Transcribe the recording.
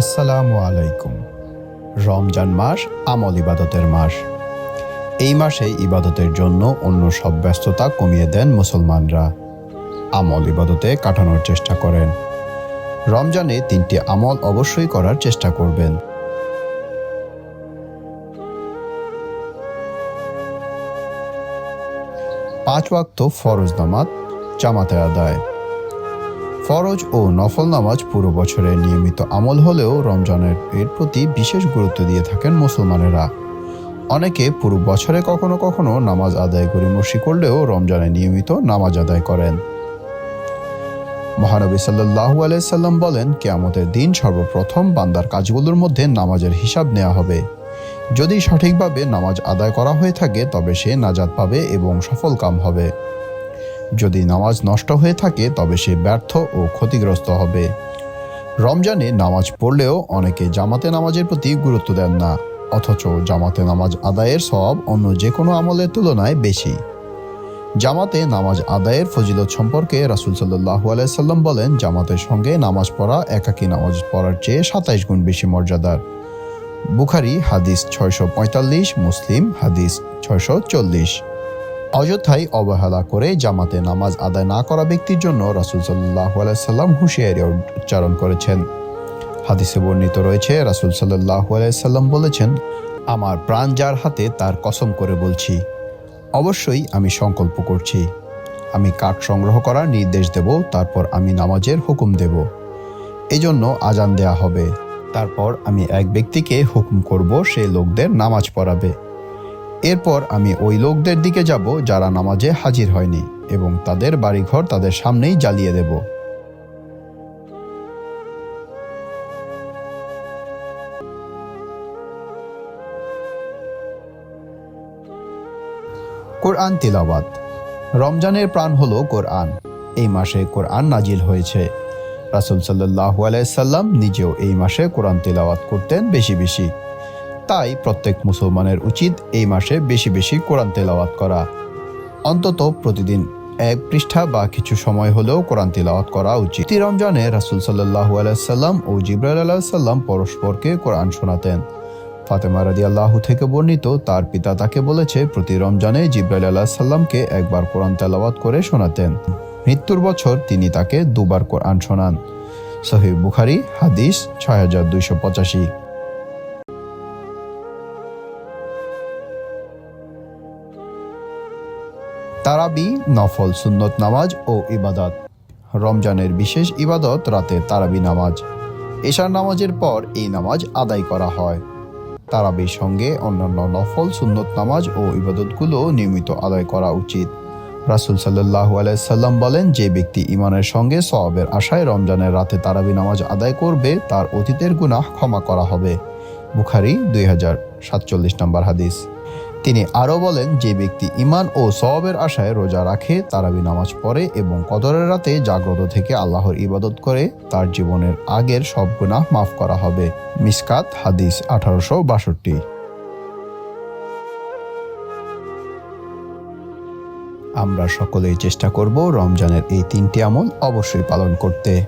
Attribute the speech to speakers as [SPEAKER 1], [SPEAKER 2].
[SPEAKER 1] আসসালামু আলাইকুম। রমজান মাস আমল ইবাদতের মাস। এই মাসে ইবাদতের জন্য অন্য সব ব্যস্ততা কমিয়ে দেন মুসলমানরা। আমল ইবাদতে কাটানোর চেষ্টা করেন। রমজানে তিনটি আমল অবশ্যই করার চেষ্টা করবেন। পাঁচ ওয়াক্ত ফরজ নামাজ জামাতে আদায়। ফরজ ও নফল নামাজ পুরো বছরের নিয়মিত আমল হলেও রমজানের এর প্রতি বিশেষ গুরুত্ব দিয়ে থাকেন মুসলমানেরা। অনেকে পুরো বছরে কখনো কখনো নামাজ আদায় করে গরিমসি করলেও রমজানে নিয়মিত নামাজ আদায় করেন। মহানবী সাল্লাহু আলাইসাল্লাম বলেন, কেয়ামতের দিন সর্বপ্রথম বান্দার কাজগুলোর মধ্যে নামাজের হিসাব নেওয়া হবে। যদি সঠিকভাবে নামাজ আদায় করা হয়ে থাকে, তবে সে নাজাত পাবে এবং সফল কাম হবে। যদি নামাজ নষ্ট হয়ে থাকে, তবে সে ব্যর্থ ও ক্ষতিগ্রস্ত হবে। রমজানে নামাজ পড়লেও অনেকে জামাতে নামাজের প্রতি গুরুত্ব দেন না, অথচ জামাতে নামাজ আদায়ের সব অন্য যে কোনো আমলের তুলনায় বেশি। জামাতে নামাজ আদায়ের ফজিলত সম্পর্কে রাসুল সাল্লাহ আলাইসাল্লাম বলেন, জামাতের সঙ্গে নামাজ পড়া, একাকী নামাজ পড়ার চেয়ে সাতাইশ গুণ বেশি মর্যাদার। বুখারি হাদিস ছয়শো পঁয়তাল্লিশ, মুসলিম হাদিস ছয়শো চল্লিশ। অযথায় অবহেলা করে জামাতে নামাজ আদায় না করা ব্যক্তির জন্য রাসুল সাল্লাহ আলাইসাল্লাম হুঁশিয়ারি উচ্চারণ করেছেন। হাদিসে বর্ণিত রয়েছে, রাসুল সাল্লাহ আলাইসাল্লাম বলেছেন, আমার প্রাণ যার হাতে, তার কসম করে বলছি। অবশ্যই আমি সংকল্প করছি। আমি কাঠ সংগ্রহ করার নির্দেশ দেব, তারপর আমি নামাজের হুকুম দেব। এজন্য আজান দেয়া হবে। তারপর আমি এক ব্যক্তিকে হুকুম করব, সে লোকদের নামাজ পড়াবে। এরপর আমি ওই লোকদের দিকে যাব যারা নামাজে হাজির হয়নি, এবং তাদের বাড়িঘর তাদের সামনেই জ্বালিয়ে দেব। কোরআন তিলাওয়াত। রমজানের প্রাণ হলো কোরআন। এই মাসে কোরআন নাজিল হয়েছে। রাসুল সাল্লাহ আলাইসাল্লাম নিজেও এই মাসে কোরআন তিলাওয়াত করতেন বেশি বেশি। তাই প্রত্যেক মুসলমানের উচিত এই মাসে বেশি বেশি কোরআন তেলাওয়াত করা। অন্তত প্রতিদিন এক পৃষ্ঠা বা কিছু সময় হলেও কোরআন তিলাওয়াত করা উচিত। রমজানে রাসুল সাল্লাহ আলাইসাল্লাম ও জিব্রাইল আলাহিসাল্লাম পরস্পরকে কোরআন শোনাতেন। ফাতেমা রাদি আল্লাহ থেকে বর্ণিত তার পিতা তাকে বলেছে, প্রতি রমজানে জিব্রাইল আল্লাহ সাল্লামকে একবার কোরআন তেলাওয়াত করে শোনাতেন। মৃত্যুর বছর তিনি তাকে দুবার কোরআন শোনান। সহি বুখারি, হাদিস, ছয় হাজার দুইশো পঁচাশি। তারাবি, নফল, সুন্নত নামাজ ও ইবাদত। রমজানের বিশেষ ইবাদত রাতে তারাবি নামাজ। এশার নামাজের পর এই নামাজ আদায় করা হয়। তারাবির সঙ্গে অন্যান্য নফল, সুন্নত নামাজ ও ইবাদতগুলো নিয়মিত আদায় করা উচিত। রাসুল সাল্লাহ আলাইসাল্লাম বলেন, যে ব্যক্তি ইমানের সঙ্গে সওয়াবের আশায় রমজানের রাতে তারাবি নামাজ আদায় করবে, তার অতীতের গুনাহ ক্ষমা করা হবে। বুখারি দুই হাজার সাতচল্লিশ নম্বর হাদিস। তিনি আরও বলেন, যে ব্যক্তি ইমান ও সওয়াবের আশায় রোজা রাখে, তারাবি নামাজ পড়ে এবং কদরের রাতে জাগ্রত থেকে আল্লাহর ইবাদত করে, তার জীবনের আগের সব গুনাহ মাফ করা হবে। মিসকাত হাদিস আঠারোশো বাষট্টি। আমরা সকলেই চেষ্টা করব রমজানের এই তিনটি আমল অবশ্যই পালন করতে।